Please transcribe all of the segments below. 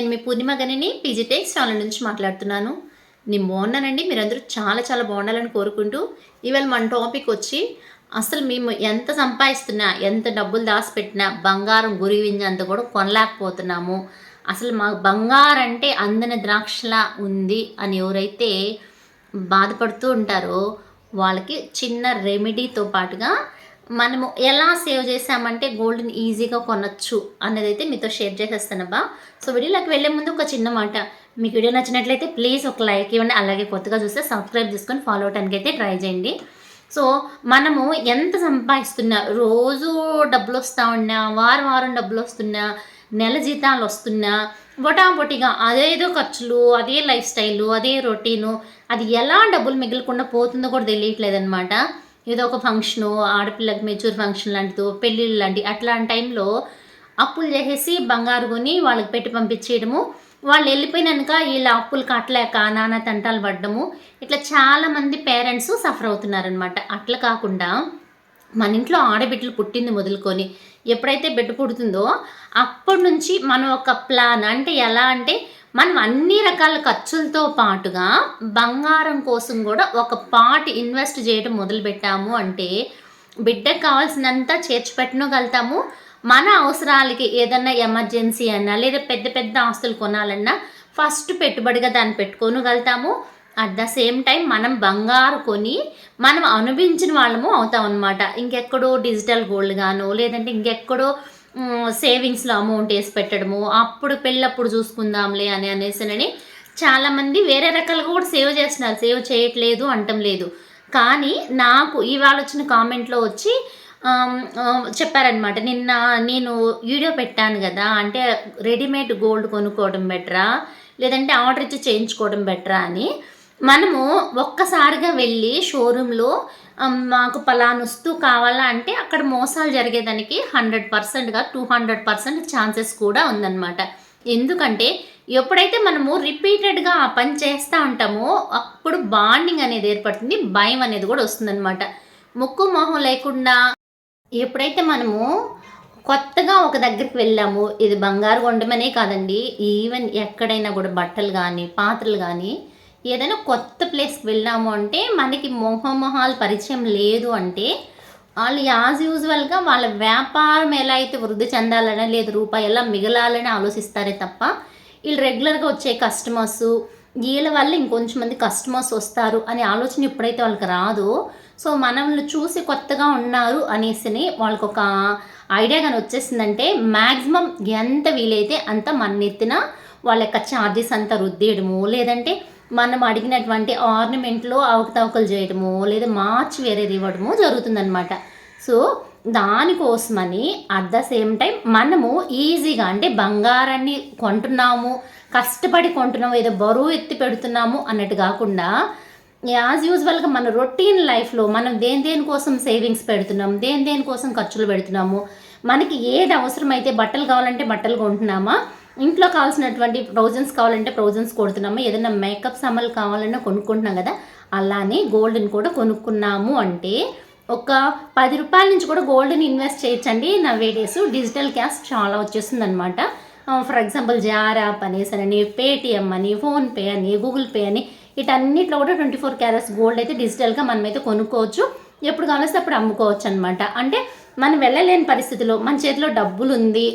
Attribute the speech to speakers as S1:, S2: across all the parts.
S1: నేను మీ పూర్ణిమ గనిని పీజీటెక్స్ ఛానల్ నుంచి మాట్లాడుతున్నాను. నేను బాగున్నానండి. మీరందరూ చాలా చాలా బాగుండాలని కోరుకుంటూ ఇవాళ మన టాపిక్ వచ్చి అసలు మేము ఎంత సంపాదిస్తున్నా ఎంత డబ్బులు దాచిపెట్టినా బంగారం గురివింజంత కూడా కొనలేకపోతున్నాము. అసలు మా బంగారం అంటే అందని ద్రాక్షలా ఉంది అని ఎవరైతే బాధపడుతూ ఉంటారో వాళ్ళకి చిన్న రెమెడీతో పాటుగా మనము ఎలా సేవ్ చేసామంటే గోల్డ్ని ఈజీగా కొనొచ్చు అన్నది అయితే మీతో షేర్ చేసేస్తానబ్బా సో వీడియోలోకి వెళ్ళే ముందు ఒక చిన్న మాట. మీకు వీడియో నచ్చినట్లయితే ప్లీజ్ ఒక లైక్ ఇవ్వండి. అలాగే కొత్తగా చూస్తే సబ్స్క్రైబ్ చేసుకొని ఫాలో అవడానికి అయితే ట్రై చేయండి. సో మనము ఎంత సంపాదిస్తున్నా రోజు డబ్బులు వస్తూ ఉన్నా వారం వారం డబ్బులు వస్తున్నా నెల జీతాలు వస్తున్నా బొటాబొటిగా అదేదో ఖర్చులు అదే లైఫ్ స్టైలు అదే రొటీను అది ఎలా డబ్బులు మిగలకుండా పోతుందో కూడా తెలియట్లేదు అనమాట ఏదో ఒక ఫంక్షను ఆడపిల్లకి మెచ్యూర్ ఫంక్షన్ లాంటిదో పెళ్ళిళ్ళు లాంటి అట్లాంటి టైంలో అప్పులు చేసేసి బంగారు కొని వాళ్ళకి పెట్టి పంపించేయడము. వాళ్ళు వెళ్ళిపోయినాక వీళ్ళ అప్పులు కట్టలేక నాన్న తంటాలు పడ్డము. ఇట్లా చాలామంది పేరెంట్స్ సఫర్ అవుతున్నారనమాట అట్లా కాకుండా మన ఇంట్లో ఆడబిడ్డలు పుట్టింది మొదలుకొని ఎప్పుడైతే బిడ్డ పుడుతుందో అప్పటి నుంచి మనం ఒక ప్లాన్ అంటే ఎలా అంటే మనం అన్ని రకాల ఖర్చులతో పాటుగా బంగారం కోసం కూడా ఒక పార్ట్ ఇన్వెస్ట్ చేయడం మొదలుపెట్టాము అంటే బిడ్డకు కావాల్సినంత చేర్చి పెట్టగలుగుతాము. మన అవసరాలకి ఏదన్నా ఎమర్జెన్సీ అన్నా లేదా పెద్ద పెద్ద ఆస్తులు కొనాలన్నా ఫస్ట్ పెట్టుబడిగా దాన్ని పెట్టుకోగలుగుతాము. అట్ ద సేమ్ టైం మనం బంగారు కొని మనం అనుభవించిన వాళ్ళము అవుతాం అనమాట ఇంకెక్కడో డిజిటల్ గోల్డ్ గాను లేదంటే ఇంకెక్కడో సేవింగ్స్లో అమౌంట్ వేసి పెట్టడము అప్పుడు పెళ్ళప్పుడు చూసుకుందాంలే అని అనేసినని చాలామంది వేరే రకాలుగా కూడా సేవ్ చేస్తున్నారు. సేవ్ చేయట్లేదు అంటం లేదు. కానీ నాకు ఇవాళ వచ్చిన కామెంట్లో వచ్చి చెప్పారనమాట నిన్న నేను వీడియో పెట్టాను కదా అంటే రెడీమేడ్ గోల్డ్ కొనుక్కోవడం బెటరా? లేదంటే ఆర్డర్ ఇచ్చి చేయించుకోవడం బెటరా అని. మనము ఒక్కసారిగా వెళ్ళి షోరూంలో మాకు పలానా వస్తువు కావాలా అంటే అక్కడ మోసాలు జరిగేదానికి హండ్రెడ్ పర్సెంట్గా టూ హండ్రెడ్ పర్సెంట్ ఛాన్సెస్ కూడా ఉందన్నమాట. ఎందుకంటే ఎప్పుడైతే మనము రిపీటెడ్గా ఆ పని చేస్తూ ఉంటామో అప్పుడు బాండింగ్ అనేది ఏర్పడుతుంది భయం అనేది కూడా వస్తుందన్నమాట. ముక్కు మొహం లేకుండా ఎప్పుడైతే మనము కొత్తగా ఒక దగ్గరికి వెళ్ళాము ఇది బంగారు కొండమనే కాదండి ఈవెన్ ఎక్కడైనా కూడా బట్టలు కానీ పాత్రలు కానీ ఏదైనా కొత్త ప్లేస్కి వెళ్ళాము అంటే మనకి మొహమొహాలు పరిచయం లేదు అంటే వాళ్ళు యాజ్ యూజువల్గా వాళ్ళ వ్యాపారం ఎలా అయితే వృద్ధి చెందాలని లేదు రూపాయి ఎలా మిగలాలని ఆలోచిస్తారే తప్ప వీళ్ళు రెగ్యులర్గా వచ్చే కస్టమర్స్ వీళ్ళ వల్ల ఇంకొంచెం మంది కస్టమర్స్ వస్తారు అనే ఆలోచన ఎప్పుడైతే వాళ్ళకి రాదో సో మనల్ని చూసి కొత్తగా ఉన్నారు అనేసి వాళ్ళకి ఒక ఐడియా కానీ వచ్చేసిందంటే మ్యాక్సిమం ఎంత వీలైతే అంత మన ఎత్తిన వాళ్ళ యొక్క ఛార్జెస్ అంతా రుద్దేయడము లేదంటే మనం అడిగినటువంటి ఆర్నమెంట్లో అవకతవకలు చేయడము లేదా మార్చి వేరేది ఇవ్వడము జరుగుతుందనమాట సో దానికోసమని అట్ ద సేమ్ టైం మనము ఈజీగా అంటే బంగారాన్ని కొంటున్నాము కష్టపడి కొంటున్నాము ఏదో బరువు ఎత్తి పెడుతున్నాము అన్నట్టు కాకుండా యాజ్ యూజువల్గా మన రొటీన్ లైఫ్లో మనం దేని దేనికోసం సేవింగ్స్ పెడుతున్నాం దేని దేనికోసం ఖర్చులు పెడుతున్నాము మనకి ఏది అవసరమైతే బట్టలు కావాలంటే బట్టలు కొంటున్నామా ఇంట్లో కావాల్సినటువంటి ప్రొవిజన్స్ కావాలంటే ప్రొవిజన్స్ కొడుతున్నాము. ఏదైనా మేకప్ సామాన్లు కావాలన్నా కొనుక్కుంటున్నాం కదా. అలానే గోల్డ్ని కూడా కొనుక్కున్నాము అంటే ఒక పది రూపాయల నుంచి కూడా గోల్డ్ని ఇన్వెస్ట్ చేయొచ్చండి. నా వేడేస్ డిజిటల్ క్యాష్ చాలా వచ్చేస్తుంది అనమాట ఫర్ ఎగ్జాంపుల్ జార్ యాప్ సరే అని పేటిఎం అని ఫోన్పే అని గూగుల్ పే అని వీటన్నిటిలో కూడా ట్వంటీ ఫోర్ క్యారెట్స్ గోల్డ్ అయితే డిజిటల్గా మనమైతే కొనుక్కోవచ్చు. ఎప్పుడు కావాల్సి అప్పుడు అమ్ముకోవచ్చు అనమాట అంటే మనం వెళ్ళలేని పరిస్థితిలో మన చేతిలో డబ్బులు ఉంది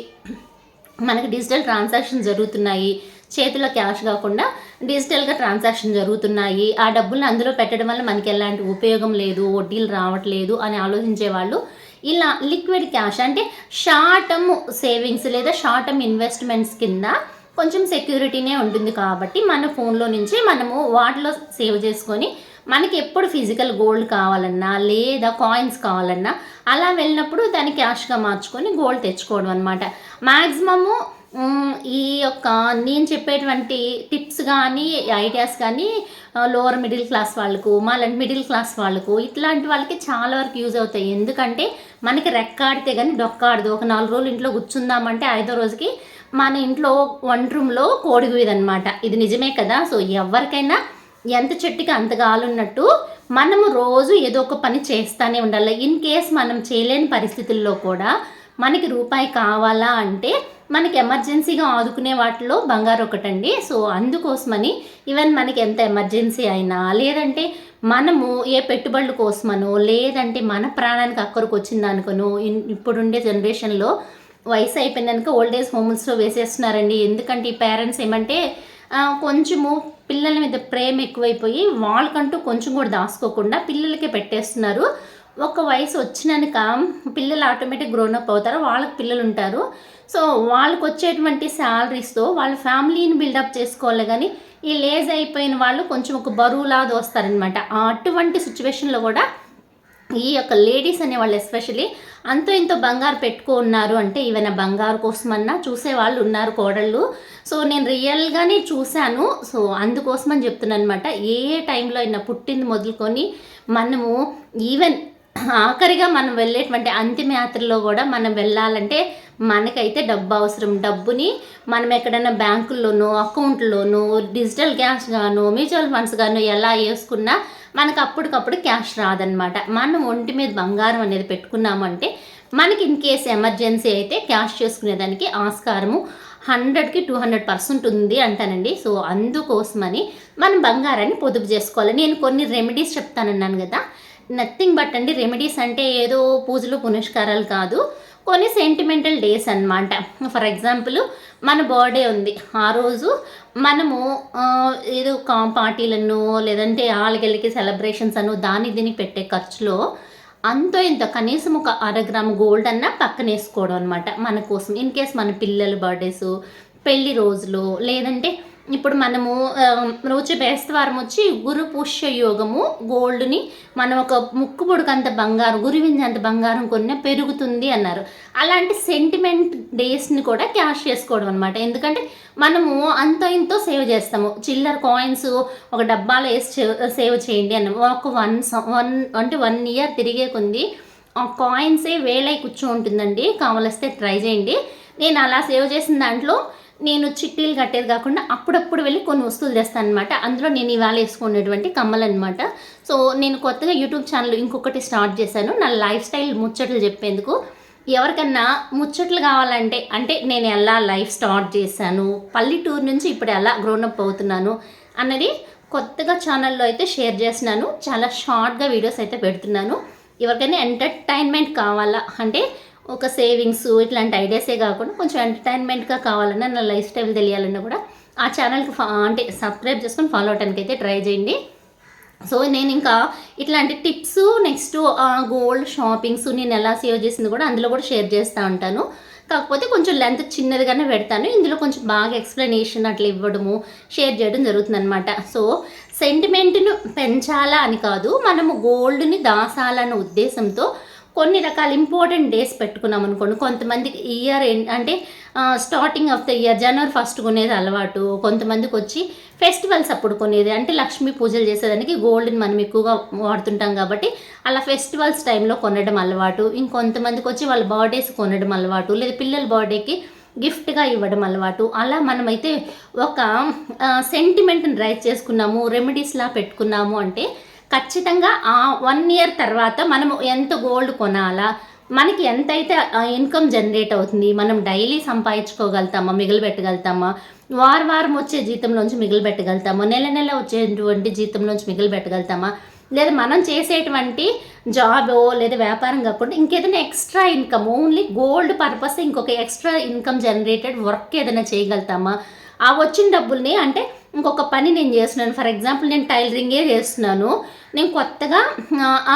S1: మనకి డిజిటల్ ట్రాన్సాక్షన్ జరుగుతున్నాయి చేతిలో క్యాష్ కాకుండా డిజిటల్గా ట్రాన్సాక్షన్ జరుగుతున్నాయి. ఆ డబ్బుల్ని అందులో పెట్టడం వల్ల మనకి ఎలాంటి ఉపయోగం లేదు వడ్డీలు రావట్లేదు అని ఆలోచించే వాళ్ళు ఇలా లిక్విడ్ క్యాష్ అంటే షార్ట్ టర్మ్ సేవింగ్స్ లేదా షార్ట్ టర్మ్ ఇన్వెస్ట్మెంట్స్ కింద కొంచెం సెక్యూరిటీనే ఉంటుంది కాబట్టి మన ఫోన్లో నుంచి మనము వాటిలో సేవ్ చేసుకొని మనకి ఎప్పుడు ఫిజికల్ గోల్డ్ కావాలన్నా లేదా కాయిన్స్ కావాలన్నా అలా వెళ్ళినప్పుడు దాన్ని క్యాష్గా మార్చుకొని గోల్డ్ తెచ్చుకోవడం అనమాట మ్యాక్సిమము ఈ యొక్క నేను చెప్పేటువంటి టిప్స్ కానీ ఐడియాస్ కానీ లోవర్ మిడిల్ క్లాస్ వాళ్ళకు మాలాంటి మిడిల్ క్లాస్ వాళ్ళకు ఇట్లాంటి వాళ్ళకి చాలా వరకు యూజ్ అవుతాయి. ఎందుకంటే మనకి రెక్కాడితే కానీ డొక్కాడదు ఒక నాలుగు రోజులు ఇంట్లో కూర్చుందామంటే ఐదో రోజుకి మన ఇంట్లో వంట రూమ్లో కోడిగుదనమాట ఇది నిజమే కదా? సో ఎవరికైనా ఎంత చెట్టుకి అంత గాలున్నట్టు మనము రోజు ఏదో ఒక పని చేస్తూనే ఉండాలి. ఇన్ కేస్ మనం చేయలేని పరిస్థితుల్లో కూడా మనకి రూపాయి కావాలా అంటే మనకి ఎమర్జెన్సీగా ఆదుకునే వాటిలో బంగారు ఒకటండి. సో అందుకోసమని ఈవెన్ మనకి ఎంత ఎమర్జెన్సీ అయినా లేదంటే మనము ఏ పెట్టుబడుల కోసమనో లేదంటే మన ప్రాణానికి అక్కడికి వచ్చింది అనుకోను ఇప్పుడుండే జనరేషన్లో వయసు అయిపోయినాక ఓల్డ్ ఏజ్ హోమ్స్లో వేసేస్తున్నారండి. ఎందుకంటే ఈ పేరెంట్స్ ఏమంటే కొంచెము పిల్లల మీద ప్రేమ ఎక్కువైపోయి వాళ్ళకంటూ కొంచెం కూడా దాచుకోకుండా పిల్లలకే పెట్టేస్తున్నారు. ఒక వయసు వచ్చినాక పిల్లలు ఆటోమేటిక్ గ్రోనప్ అవుతారు వాళ్ళకి పిల్లలు ఉంటారు. సో వాళ్ళకి వచ్చేటువంటి శాలరీస్తో వాళ్ళ ఫ్యామిలీని బిల్డప్ చేసుకోవాలి కానీ ఈ లేజ్ అయిపోయిన వాళ్ళు కొంచెం ఒక బరువులా దోస్తారనమాట అటువంటి సిచ్యువేషన్లో కూడా ఈ యొక్క లేడీస్ అనే వాళ్ళు ఎస్పెషలీ అంతో ఇంతో బంగారు పెట్టుకున్నారు అంటే ఈవెన్ బంగారు కోసమన్నా చూసే వాళ్ళు ఉన్నారు కోడళ్ళు. సో నేను రియల్గానే చూశాను. సో అందుకోసమని చెప్తున్నాను అనమాట ఏ టైంలో అయినా పుట్టింది మొదలుకొని మనము ఈవెన్ ఆఖరిగా మనం వెళ్ళేటువంటి అంతిమ యాత్రలో కూడా మనం వెళ్ళాలంటే మనకైతే డబ్బు అవసరం. డబ్బుని మనం ఎక్కడైనా బ్యాంకుల్లోనో అకౌంట్లోనో డిజిటల్ క్యాష్ గానో మ్యూచువల్ ఫండ్స్ గానో ఎలా వేసుకున్నా మనకు అప్పటికప్పుడు క్యాష్ రాదనమాట మనం ఒంటి మీద బంగారం అనేది పెట్టుకున్నామంటే మనకి ఇన్ కేస్ ఎమర్జెన్సీ అయితే క్యాష్ చేసుకునేదానికి ఆస్కారము హండ్రెడ్కి టూ హండ్రెడ్ పర్సెంట్ ఉంది అంటానండి. సో అందుకోసమని మనం బంగారాన్ని పొదుపు చేసుకోవాలి. నేను కొన్ని రెమెడీస్ చెప్తానన్నాను కదా. నథింగ్ బట్ అండి రెమెడీస్ అంటే ఏదో పూజలు పునష్కారాలు కాదు. కొన్ని సెంటిమెంటల్ డేస్ అనమాట ఫర్ ఎగ్జాంపుల్ మన బర్త్డే ఉంది. ఆ రోజు మనము ఏదో కా పార్టీలను లేదంటే ఆళ్ళకెళ్ళకి సెలబ్రేషన్స్ అను దాని దీని పెట్టే ఖర్చులో అంతో ఇంత కనీసం ఒక అర గ్రామ్ గోల్డ్ అన్న పక్కన వేసుకోవడం అనమాట మన కోసం. ఇన్ కేస్ మన పిల్లల బర్త్డేస్ పెళ్ళి రోజులు లేదంటే ఇప్పుడు మనము రోజు బేస్తవారం వచ్చి గురు పుష్య యోగము గోల్డ్ని మనం ఒక ముక్కు పొడుకంత బంగారం గురువింజంత బంగారం కొన్న పెరుగుతుంది అన్నారు. అలాంటి సెంటిమెంట్ డేస్ని కూడా క్యాష్ చేసుకోవడం అనమాట ఎందుకంటే మనము అంత ఇంతో సేవ్ చేస్తాము. చిల్లర కాయిన్స్ ఒక డబ్బాలో వేసి సేవ్ చేయండి అన్న. ఒక వన్ వన్ అంటే వన్ ఇయర్ తిరిగే కొంది ఆ కాయిన్సే వేలై కూర్చో ఉంటుందండి. కావలిస్తే ట్రై చేయండి. నేను అలా సేవ్ చేసిన దాంట్లో నేను చిట్టీలు కట్టేది కాకుండా అప్పుడప్పుడు వెళ్ళి కొన్ని వస్తువులు తెస్తాను అనమాట అందులో నేను ఇవాళ వేసుకునేటువంటి కమ్మలు అనమాట సో నేను కొత్తగా యూట్యూబ్ ఛానల్ ఇంకొకటి స్టార్ట్ చేశాను. నా లైఫ్ స్టైల్ ముచ్చట్లు చెప్పేందుకు. ఎవరికన్నా ముచ్చట్లు కావాలంటే అంటే నేను ఎలా లైఫ్ స్టార్ట్ చేశాను పల్లెటూరు నుంచి ఇప్పుడు ఎలా గ్రోనప్ అవుతున్నాను అన్నది కొత్తగా ఛానల్లో అయితే షేర్ చేస్తున్నాను. చాలా షార్ట్గా వీడియోస్ అయితే పెడుతున్నాను. ఎవరికైనా ఎంటర్టైన్మెంట్ కావాలా అంటే ఒక సేవింగ్స్ ఇట్లాంటి ఐడియాసే కాకుండా కొంచెం ఎంటర్టైన్మెంట్గా కావాలన్నా నా లైఫ్ స్టైల్ తెలియాలన్నా కూడా ఆ ఛానల్కి ఫా అంటే సబ్స్క్రైబ్ చేసుకొని ఫాలో అవడానికి అయితే ట్రై చేయండి. సో నేను ఇంకా ఇట్లాంటి టిప్స్ నెక్స్ట్ గోల్డ్ షాపింగ్స్ నేను ఎలా సేవ్ చేసింది కూడా అందులో కూడా షేర్ చేస్తూ ఉంటాను. కాకపోతే కొంచెం లెంత్ చిన్నదిగానే పెడతాను. ఇందులో కొంచెం బాగా ఎక్స్ప్లెనేషన్ అట్లా ఇవ్వడము షేర్ చేయడం జరుగుతుంది అనమాట సో సెంటిమెంట్ను పెంచాలా అని కాదు మనము గోల్డ్ని దాసాలన్న ఉద్దేశంతో కొన్ని రకాల ఇంపార్టెంట్ డేస్ పెట్టుకున్నాం అనుకోండి. కొంతమందికి ఇయర్ అంటే starting of the year January first కొనేది అలవాటు. కొంతమందికి వచ్చి ఫెస్టివల్స్ అప్పుడు కొనేది. అంటే లక్ష్మీ పూజలు చేసేదానికి గోల్డ్ని మనం ఎక్కువగా వాడుతుంటాం కాబట్టి అలా ఫెస్టివల్స్ టైంలో కొనడం అలవాటు. ఇంకొంతమందికి వచ్చి వాళ్ళ బర్త్డేస్ కొనడం అలవాటు. లేదా పిల్లల బర్త్డేకి గిఫ్ట్గా ఇవ్వడం అలవాటు. అలా మనమైతే ఒక సెంటిమెంట్ని రైజ్ చేసుకున్నాము. రెమెడీస్లా పెట్టుకున్నాము అంటే ఖచ్చితంగా ఆ వన్ ఇయర్ తర్వాత మనము ఎంత గోల్డ్ కొనాలా? మనకి ఎంతైతే ఇన్కమ్ జనరేట్ అవుతుంది మనం డైలీ సంపాదించుకోగలుగుతామా మిగిలిపెట్టగలుగుతామా? వార వారం వచ్చే జీతంలోంచి మిగిలిపెట్టగలుగుతామా? నెల నెల వచ్చేటువంటి జీతంలోంచి మిగిలిపెట్టగలుగుతామా? లేదా మనం చేసేటువంటి జాబ్ లేదా వ్యాపారం కాకుండా ఇంకేదైనా extra income only gold purpose ఇంకొక ఎక్స్ట్రా ఇన్కమ్ జనరేటెడ్ వర్క్ ఏదైనా చేయగలుగుతామా? ఆ వచ్చిన డబ్బుల్ని అంటే ఇంకొక పని నేను చేస్తున్నాను. ఫర్ ఎగ్జాంపుల్ నేను టైలరింగే చేస్తున్నాను. నేను కొత్తగా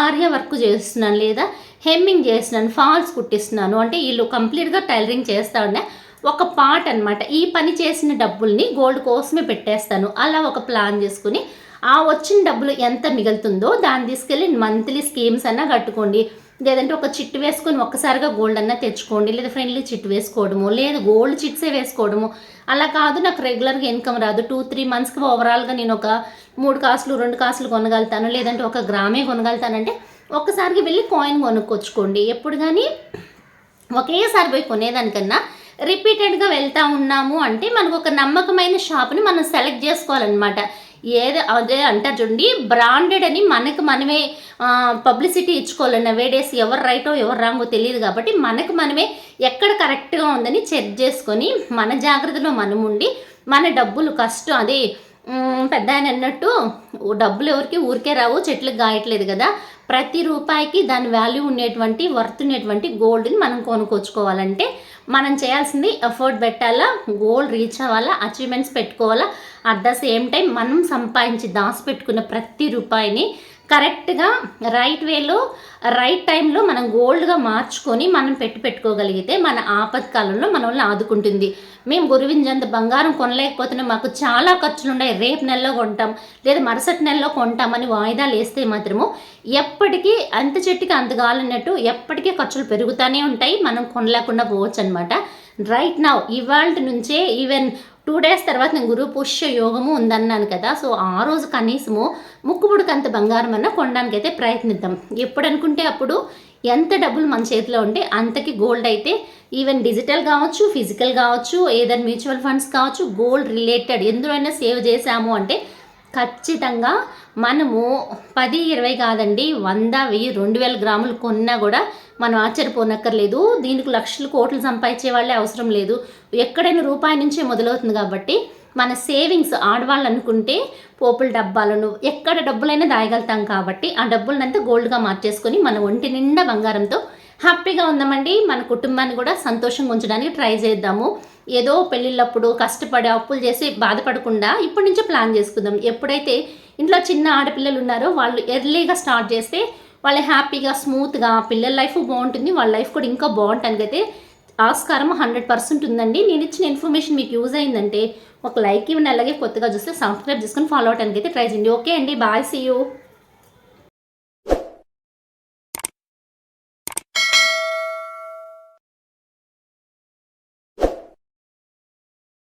S1: ఆర్య వర్క్ చేస్తున్నాను లేదా హెమ్మింగ్ చేస్తున్నాను ఫాల్స్ కుట్టిస్తున్నాను. అంటే వీళ్ళు కంప్లీట్గా టైలరింగ్ చేస్తా ఉండే ఒక పార్ట్ అనమాట ఈ పని చేసిన డబ్బుల్ని గోల్డ్ కోసమే పెట్టేస్తాను. అలా ఒక ప్లాన్ చేసుకుని ఆ వచ్చిన డబ్బులు ఎంత మిగులుతుందో దాన్ని తీసుకెళ్ళి మంత్లీ స్కీమ్స్ అన్నా కట్టుకోండి. లేదంటే ఒక చిట్టు వేసుకొని ఒక్కసారిగా గోల్డ్ అన్నా తెచ్చుకోండి లేదా ఫ్రెండ్లీ చిట్టు వేసుకోవడము లేదు గోల్డ్ చిట్సే వేసుకోవడము అలా కాదు నాకు రెగ్యులర్గా ఇన్కమ్ రాదు. టూ త్రీ మంత్స్కి ఓవరాల్గా నేను ఒక మూడు కాసులు రెండు కాసులు కొనగలుగుతాను లేదంటే ఒక గ్రామే కొనగలుగుతానంటే ఒక్కసారికి వెళ్ళి కాయిన్ కొనుక్కొచ్చుకోండి. ఎప్పుడు కానీ ఒకేసారి పోయి కొనేదానికన్నా రిపీటెడ్గా వెళ్తా ఉన్నాము అంటే మనకు ఒక నమ్మకమైన షాప్ని మనం సెలెక్ట్ చేసుకోవాలన్నమాట. ఏదో అదే అంటారు చూడండి బ్రాండెడ్ అని మనకు మనమే పబ్లిసిటీ ఇచ్చుకోవాలన్న వేడేసి ఎవరు రైటో ఎవరు రాంగో తెలియదు కాబట్టి మనకు మనమే ఎక్కడ కరెక్ట్గా ఉందని చెక్ చేసుకొని మన జాగ్రత్తలో మనం ఉండి మన డబ్బులు కష్టం అదే పెద్ద ఆయన అన్నట్టు డబ్బులు ఎవరికి? ఊరికే రావు చెట్లకు గాయట్లేదు కదా. ప్రతి రూపాయికి దాని వాల్యూ ఉండేటువంటి వర్త్ ఉండేటువంటి గోల్డ్ని మనం కొనుక్కొచ్చుకోవాలంటే మనం చేయాల్సింది ఎఫర్ట్ పెట్టాలా గోల్ రీచ్ అవ్వాలా అచీవ్మెంట్స్ పెట్టుకోవాలా. అట్ ద సేమ్ టైం మనం సంపాదించి దాచిపెట్టుకున్న ప్రతి రూపాయిని కరెక్ట్గా రైట్ వేలో రైట్ టైంలో మనం గోల్డ్గా మార్చుకొని మనం పెట్టి పెట్టుకోగలిగితే మన ఆపత్కాలంలో మనల్ని ఆదుకుంటుంది. మేము గురువింజంత బంగారం కొనలేకపోతున్నాం మాకు చాలా ఖర్చులు ఉన్నాయి రేపు నెలలో కొంటాం లేదా మరుసటి నెలలో కొంటామని వాయిదాలు వేస్తే మాత్రము ఎప్పటికీ అంత చెట్టుకి అంత కావాలన్నట్టు ఎప్పటికీ ఖర్చులు పెరుగుతూనే ఉంటాయి. మనం కొనలేకుండా పోవచ్చు అనమాట రైట్ నౌ ఇవాళ నుంచే ఈవెన్ టూ డేస్ తర్వాత నేను గురువు పుష్య యోగము ఉందన్నాను కదా. సో ఆ రోజు కనీసము ముక్కుబుడికంత బంగారం అన్న కొనడానికి అయితే ప్రయత్నిద్దాం. ఎప్పుడు అనుకుంటే అప్పుడు ఎంత డబ్బులు మన చేతిలో ఉంటే అంతకి గోల్డ్ అయితే ఈవెన్ డిజిటల్ కావచ్చు ఫిజికల్ కావచ్చు ఏదైనా మ్యూచువల్ ఫండ్స్ కావచ్చు గోల్డ్ రిలేటెడ్ ఎందులో సేవ్ చేశాము అంటే ఖచ్చితంగా మనము పది ఇరవై కాదండి వంద వెయ్యి రెండు వేల గ్రాములు కొన్నా కూడా మనం ఆశ్చర్యపోనక్కర్లేదు. దీనికి లక్షలు కోట్లు సంపాదించే వాళ్ళే అవసరం లేదు. ఎక్కడైనా రూపాయి నుంచే మొదలవుతుంది కాబట్టి మన సేవింగ్స్ ఆడవాళ్ళు అనుకుంటే పోపుల డబ్బాలను ఎక్కడ డబ్బులైనా దాయగలుగుతాం కాబట్టి ఆ డబ్బులనంతా గోల్డ్గా మార్చేసుకొని మన ఒంటి నిండా బంగారంతో హ్యాపీగా ఉందామండి మన కుటుంబాన్ని కూడా సంతోషంగా ఉంచడానికి ట్రై చేద్దాము. ఏదో పెళ్ళిళ్ళప్పుడు కష్టపడి అప్పులు చేసి బాధపడకుండా ఇప్పటి నుంచే ప్లాన్ చేసుకుందాం. ఎప్పుడైతే ఇంట్లో చిన్న ఆడపిల్లలు ఉన్నారో వాళ్ళు ఎర్లీగా స్టార్ట్ చేస్తే వాళ్ళు హ్యాపీగా స్మూత్గా పిల్లల లైఫ్ బాగుంటుంది వాళ్ళ లైఫ్ కూడా ఇంకా బాగుంటానికి అయితే ఆస్కారం హండ్రెడ్ పర్సెంట్ ఉందండి. నేను ఇచ్చిన ఇన్ఫర్మేషన్ మీకు యూజ్ అయిందంటే ఒక లైక్ ఇవ్వండి అలాగే కొత్తగా చూస్తే సబ్స్క్రైబ్ చేసుకొని ఫాలో అవడానికి అయితే ట్రై చేయండి. ఓకే అండి బాయ్ సీ యూ